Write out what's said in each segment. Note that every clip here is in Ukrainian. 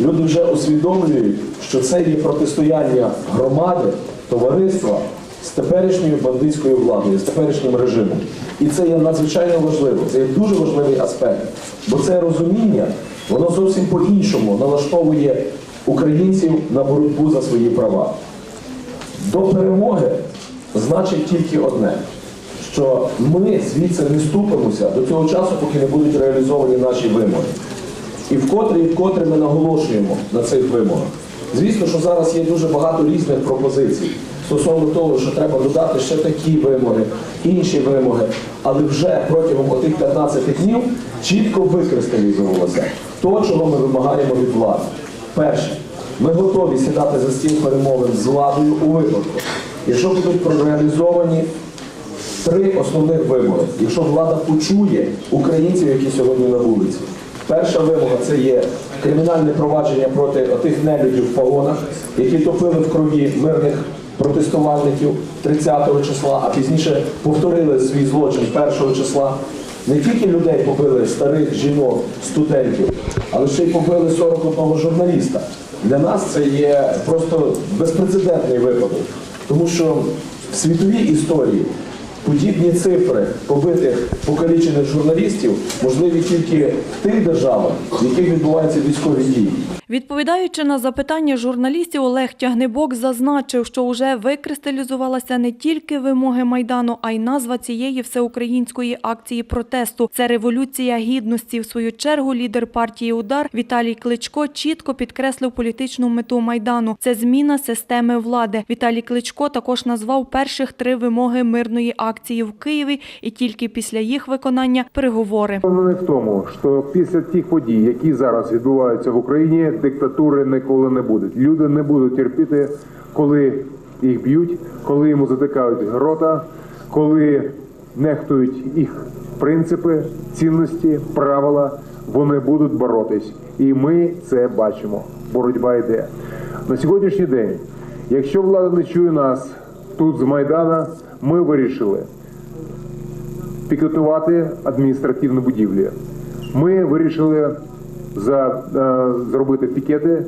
Люди вже усвідомлюють, що це є протистояння громади, товариства з теперішньою бандитською владою, з теперішнім режимом. І це є надзвичайно важливо. Це є дуже важливий аспект. Бо це розуміння, воно зовсім по-іншому налаштовує українців на боротьбу за свої права. До перемоги значить тільки одне, що ми звідси не ступимося до цього часу, поки не будуть реалізовані наші вимоги. І вкотре і вкотре ми наголошуємо на цих вимогах. Звісно, що зараз є дуже багато різних пропозицій стосовно того, що треба додати ще такі вимоги, інші вимоги. Але вже протягом отих 15 днів чітко викристалізувалося то, чого ми вимагаємо від влади. Перше, ми готові сідати за стіл перемовин з владою у випадку, якщо будуть прореалізовані три основних вимоги. Якщо влада почує українців, які сьогодні на вулиці. Перша вимога це є кримінальне провадження проти тих нелюдів в погонах, які топили в крові мирних протестувальників 30-го числа, а пізніше повторили свій злочин 1 числа. Не тільки людей побили старих жінок, студентів, але ще й побили 41 журналіста. Для нас це є просто безпрецедентний випадок, тому що в світовій історії подібні цифри побитих покалічених журналістів можливі тільки в тих державах, в яких відбуваються військові дії. Відповідаючи на запитання журналістів, Олег Тягнебок зазначив, що вже викристалізувалася не тільки вимоги Майдану, а й назва цієї всеукраїнської акції протесту. Це революція гідності. В свою чергу лідер партії Удар Віталій Кличко чітко підкреслив політичну мету Майдану. Це зміна системи влади. Віталій Кличко також назвав перших три вимоги мирної акції в Києві, і тільки після їх виконання переговори. Впевнений в тому, що після тих подій, які зараз відбуваються в Україні, диктатури ніколи не буде. Люди не будуть терпіти, коли їх б'ють, коли йому затикають рота, коли нехтують їх принципи, цінності, правила. Вони будуть боротись, і ми це бачимо. Боротьба йде на сьогоднішній день. Якщо влада не чує нас тут з Майдана, ми вирішили пікетувати адміністративні будівлі. Ми вирішили за, е, зробити пікети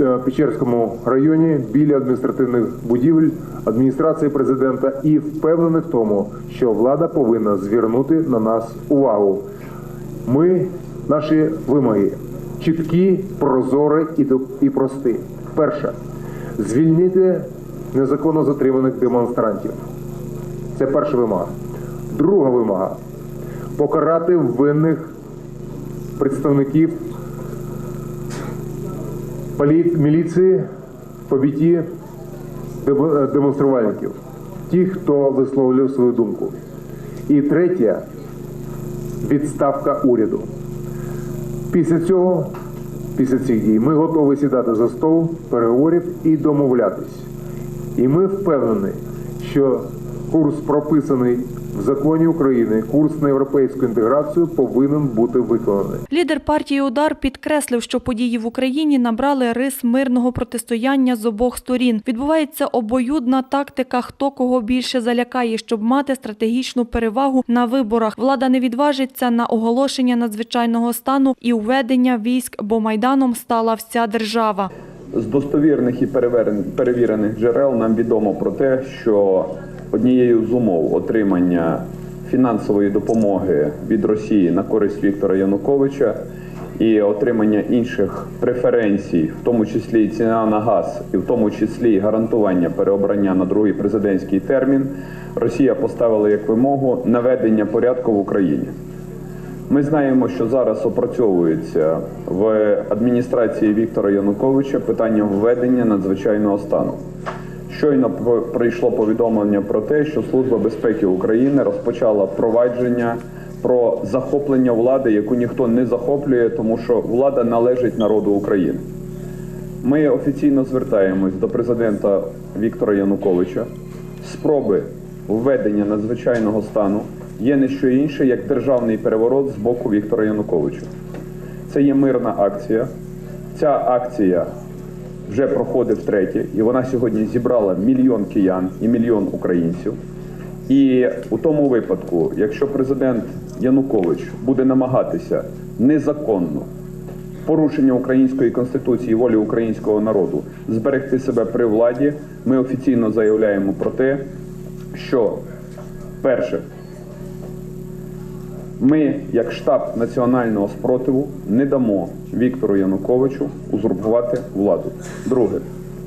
е, в Печерському районі біля адміністративних будівель адміністрації президента і впевнений в тому, що влада повинна звернути на нас увагу. Ми наші вимоги чіткі, прозорі і, і прості. Перше звільнити незаконно затриманих демонстрантів. Це перша вимога. Друга вимога покарати винних представників міліції по біті е, демонструвальників, ті, хто висловлював свою думку. І третє відставка уряду. Після цього, після цих дій, ми готові сідати за стол переговорів і домовлятись. І ми впевнені, що курс прописаний в законі України, курс на європейську інтеграцію повинен бути виконаний. Лідер партії Удар підкреслив, що події в Україні набрали рис мирного протистояння з обох сторін. Відбувається обоюдна тактика, хто кого більше залякає, щоб мати стратегічну перевагу на виборах. Влада не відважиться на оголошення надзвичайного стану і введення військ, бо майданом стала вся держава. З достовірних і перевірен- перевірених джерел нам відомо про те, що однією з умов отримання фінансової допомоги від Росії на користь Віктора Януковича і отримання інших преференцій, в тому числі ціна на газ, і в тому числі гарантування переобрання на другий президентський термін, Росія поставила як вимогу наведення порядку в Україні. Ми знаємо, що зараз опрацьовується в адміністрації Віктора Януковича питання введення надзвичайного стану. Щойно прийшло повідомлення про те, що Служба безпеки України розпочала впровадження про захоплення влади, яку ніхто не захоплює, тому що влада належить народу України. Ми офіційно звертаємось до президента Віктора Януковича. Спроби введення надзвичайного стану є не що інше, як державний переворот з боку Віктора Януковича. Це є мирна акція. Ця акція вже проходить втретє, і вона сьогодні зібрала мільйон киян і мільйон українців. І у тому випадку, якщо президент Янукович буде намагатися незаконно порушення української конституції волі українського народу зберегти себе при владі, ми офіційно заявляємо про те, що перше. Ми, як штаб національного спротиву, не дамо Віктору Януковичу узурпувати владу. Друге,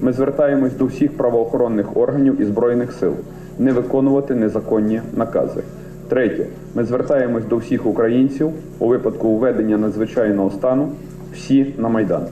ми звертаємось до всіх правоохоронних органів і збройних сил не виконувати незаконні накази. Третє, ми звертаємось до всіх українців у випадку введення надзвичайного стану всі на майдан.